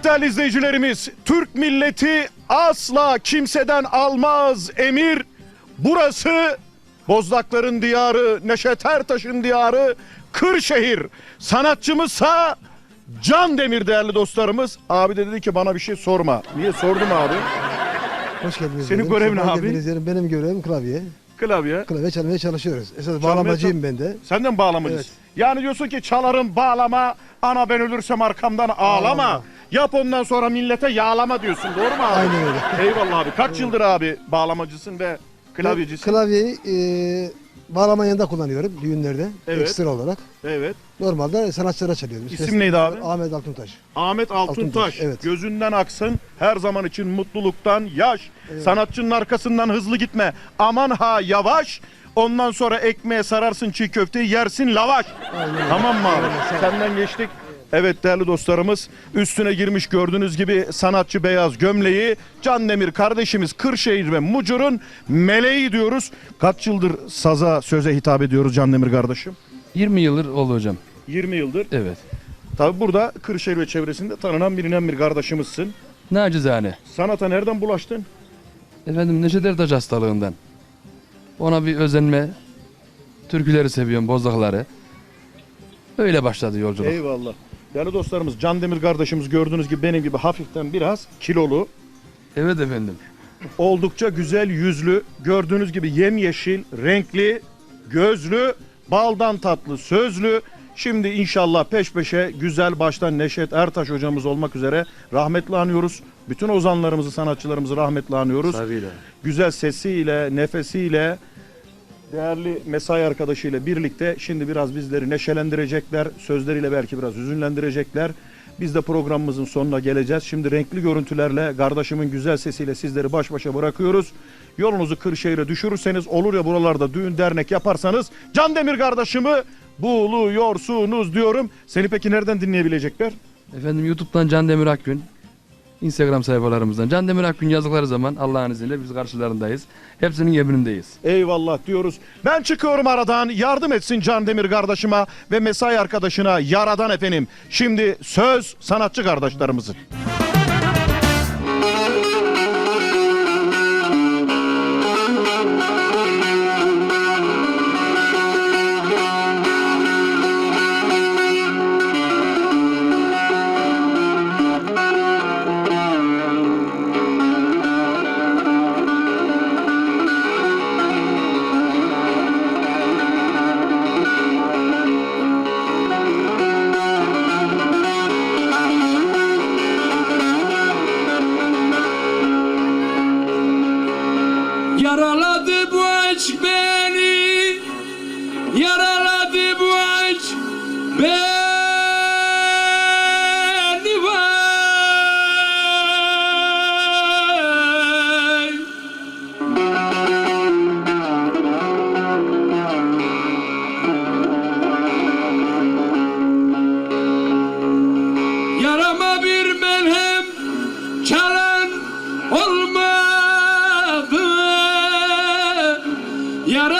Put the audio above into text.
Evet değerli izleyicilerimiz, Türk milleti asla kimseden almaz emir. Burası Bozdakların diyarı, Neşet Ertaş'ın diyarı, Kırşehir. Sanatçımızsa Can Demir değerli dostlarımız. Abi de dedi ki bana bir şey sorma. Niye sordum abi? Hoş geldiniz. Senin dedim. görevin abi? dedim. Benim görevim klavye. Klavye. Klavye çalmaya çalışıyoruz. Esas bağlamacıyım ben de. Senden bağlamacısın. Evet. Yani diyorsun ki çalarım bağlama, ana ben ölürsem arkamdan ağlama. Ağlama. Yap ondan sonra millete yağlama diyorsun. Doğru mu abi? Aynen öyle. Eyvallah abi. Kaç yıldır abi bağlamacısın ve klavyecisin? Klavyeyi e, bağlama yanında kullanıyorum düğünlerde. Evet. Ekstra olarak. Evet. Normalde sanatçılara çalıyorum. İsim neydi abi? Ahmet Altuntaş. Ahmet Altuntaş. Altuntaş, evet. Gözünden aksın. Her zaman için mutluluktan yaş. Sanatçının arkasından hızlı gitme. Aman ha yavaş. Ondan sonra ekmeğe sararsın çiğ köfteyi yersin lavaş. Tamam mı abi? Senden geçtik. Evet değerli dostlarımız üstüne girmiş gördüğünüz gibi sanatçı beyaz gömleği Can Demir kardeşimiz Kırşehir ve Mucur'un meleği diyoruz. Kaç yıldır saza söze hitap ediyoruz Can Demir kardeşim? 20 yıldır oldu hocam. 20 yıldır. Evet. Tabi burada Kırşehir ve çevresinde tanınan bilinen bir kardeşimizsin. Nacizane. Sanata nereden bulaştın? Efendim Neşet Ertaş hastalığından. Ona bir özenme. Türküleri seviyorum, bozdakları. Öyle başladı yolculuk. Eyvallah. Değerli dostlarımız Can Demir kardeşimiz gördüğünüz gibi benim gibi hafiften biraz kilolu. Evet efendim. Oldukça güzel yüzlü. Gördüğünüz gibi yemyeşil, renkli, gözlü, baldan tatlı, sözlü. Şimdi inşallah peş peşe güzel baştan Neşet Ertaş hocamız olmak üzere rahmetli anıyoruz. Bütün ozanlarımızı, sanatçılarımızı rahmetli anıyoruz. Güzel sesiyle, nefesiyle, değerli mesai arkadaşıyla birlikte şimdi biraz bizleri neşelendirecekler. Sözleriyle belki biraz hüzünlendirecekler. Biz de programımızın sonuna geleceğiz. Şimdi renkli görüntülerle, kardeşimin güzel sesiyle sizleri baş başa bırakıyoruz. Yolunuzu Kırşehir'e düşürürseniz olur ya buralarda düğün dernek yaparsanız Can Demir kardeşimi buluyorsunuz diyorum. Seni peki nereden dinleyebilecekler? Efendim YouTube'dan Can Demir Akgün. Instagram sayfalarımızdan. Can Demir Akgün yazdıkları zaman Allah'ın izniyle biz karşılarındayız. Hepsinin yeminindeyiz. Eyvallah diyoruz. Ben çıkıyorum aradan. Yardım etsin Can Demir kardeşime ve mesai arkadaşına yaradan efendim. Şimdi söz sanatçı kardeşlerimizin. Yaraladı bu aşk beni. Yaraladı bu aşk beni olmadı